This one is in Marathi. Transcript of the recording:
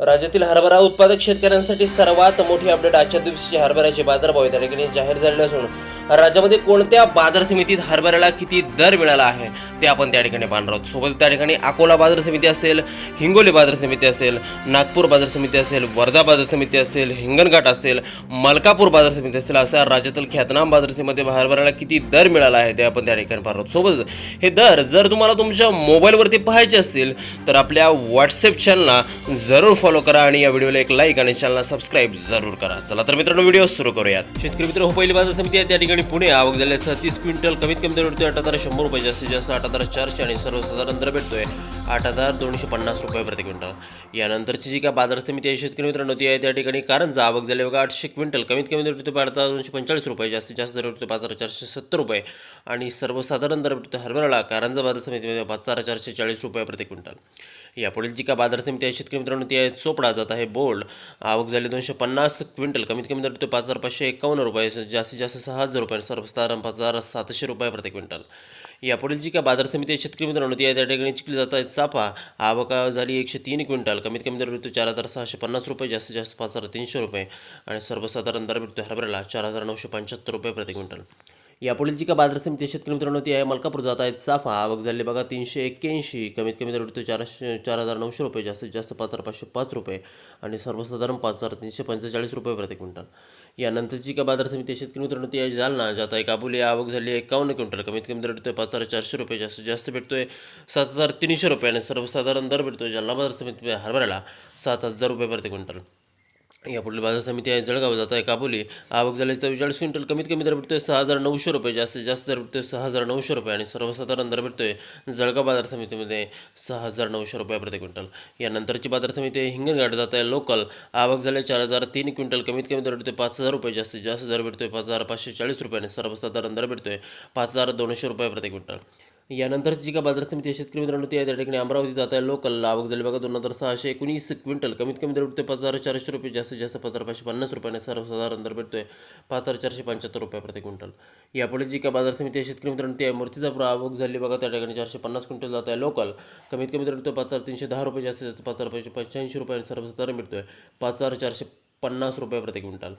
राज्यातील हरभरा उत्पादक शेतकऱ्यांसाठी सर्वात मोठी अपडेट आजच्या दिवशी हरभऱ्याचे बाजारभाव त्या ठिकाणी जाहीर झालेले असून राज्यामध्ये कोणत्या बाजार समितीत हरभऱ्याला किती दर मिळाला आहे ते आपण त्या ठिकाणी पाहणार आहोत. सोबत त्या ठिकाणी अकोला बाजार समिती असेल हिंगोली बाजार समिती असेल नागपूर बाजार समिती असेल वर्धा बाजार समिती असेल हिंगणघाट असेल मलकापूर बाजार समिती असेल अशा राज्यातील ख्यातनाम बाजार समितीमध्ये हरभऱ्याला किती दर मिळाला आहे ते आपण त्या ठिकाणी पाहणार आहोत. सोबत हे दर जर तुम्हाला तुमच्या मोबाईलवरती पाहायचे असतील तर आपल्या व्हॉट्सअप चॅनलला जरूर फॉलो करा आणि या व्हिडिओला एक लाईक आणि चॅनलला सबस्क्राईब जरूर करा. चला तर मित्रांनो व्हिडिओ सुरू करूयात. शेतकरी मित्र हो पहिली बाजार समिती आहे त्या ठिकाणी पुणे आवक झाले सतीस क्विंटल कमीत कमी दर भेटतोय आठ हजार शंभर रुपये जास्तीत जास्त आठ हजार चारशे आणि सर्वसाधारण दर भेटतोय आठ हजार दोनशे पन्नास रुपये प्रति क्विंटल. यानंतरची जी काय बाजार समिती आहे शेतकरी मित्रांनो ती आहे त्या ठिकाणी कारंजा आवक झाले बघा आठशे क्विंटल कमीत कमी दर भेटतोय आठ हजार दोनशे पंचेचाळीस रुपये जास्तीत जास्त दर भेटतोय पाच हजार चारशे सत्तर रुपये आणि सर्वसाधारण दर भेटतो हरभराला कारंजा बाजार समितीमध्ये पाच हजार चारशे चाळीस रुपये प्रति क्विंटल. यापुढील जी काय बाजार समिती आहे शेतकरी मित्रांनो ती आहे चोपडा. जात आहे बोल्ड आवक झाली दोनशे पन्नास क्विंटल. कमीत कमी दर तो पाच हजार पाचशे एकावन्न रुपये जास्तीत जास्त सहा हजार रुपये सर्वसाधारण पाच हजार सातशे रुपये प्रति क्विंटल. यापुढील जी काय बाजार समिती आहे शेतकरी मित्रांनो ती आहे त्या ठिकाणी चिकली जात आहे चाफा. आवक झाली एकशे तीन क्विंटल. कमीत कमी दर भेटतो चार हजार सहाशे पन्नास रुपये जास्तीत जास्त पाच हजार तीनशे रुपये. आणि सर्वसाधारण दर भेटतो हरभऱ्याला चार हजार नऊशे पंच्याहत्तर रुपये प्रति क्विंटल. यापुढील जी का बाजार समिती आहे, शेतकरी मित्रांनो ती आहे मलकापूर जात आहेत. साफा आवक झाली बघा तीनशे एक्क्याऐंशी. कमीत कमी दर भेटतो चारशे चार हजार नऊशे रुपये. जास्तीत जास्त पाच हजार पाचशे पाच रुपये. आणि सर्वसाधारण पाच हजार तीनशे पंचेचाळीस रुपये प्रति क्विंटल. यानंतरची का बाजार समिती आहे, शेतकरी मित्रांनो ती आहे जालना. जात आहे काबुली. आवक झाली एकावन्न क्विंटल. कमीत कमी दर भेटतोय पाच हजार चारशे रुपये. जास्तीत जास्त भेटतोय सात हजार तीनशे रुपये. आणि सर्वसाधारण दर भेटतोय जालना बाजार समिती हरभऱ्याला सात हजार रुपये प्रति क्विंटल. यापुढील बाजार समिती आहे जळगाव जात आहे काबोली. आवक झाली चव्वेचाळीस क्विंटल कमीत कमी दर भेटतोय सहा हजार नऊशे रुपये जास्तीत जास्त दर भेटतोय सहा हजार नऊशे रुपये आणि सर्वसाधारण दर भेटतोय जळगाव बाजार समितीमध्ये सहा हजार नऊशे रुपये प्रति क्विंटल. यानंतरची बाजार समिती आहे हिंगणघाट जात आहे लोकल. आवक झाले चार हजार तीन क्विंटल कमीत कमी दर भेटतोय पाच हजार रुपये जास्तीत जास्त दर भेटतोय पाच हजार पाचशे चाळीस रुपये आणि सर्वसाधारण दर भेटतोय पाच हजार दोनशे रुपये प्रति क्विंटल. यानंतरची जी का बाजार समिती शेतकरी मित्रांनो ती आहे त्या ठिकाणी अमरावती जात आहे. लोकल आवक झाली. बघा दोन हजार सहाशे एकोणीस क्विंटल कमीत कमी दर भेटतोय पाच हजार चारशे रुपये जास्तीत जास्त पाच हजार पाचशे पन्नास रुपयाने सर्वसाधारण दर भेटतोय पाच हजार चारशे पंच्याहत्तर रुपये प्रति क्विंटल. यापुढे जी का बाजार समिती शेतकरी मित्रांनो ती आहे मूर्तीजापूर आवक झाली. बघा त्या ठिकाणी चारशे पन्नास क्विंटल जात आहे. लोकल कमीत कमी दर भेटतोय पाच हजार तीनशे दहा रुपये जास्तीत जास्त पाच हजार पाचशे पंच्याऐंशी रुपयाने सर्वसाधारण भेटतोय पाच हजार चारशे पन्नास रुपये प्रति क्विंटल.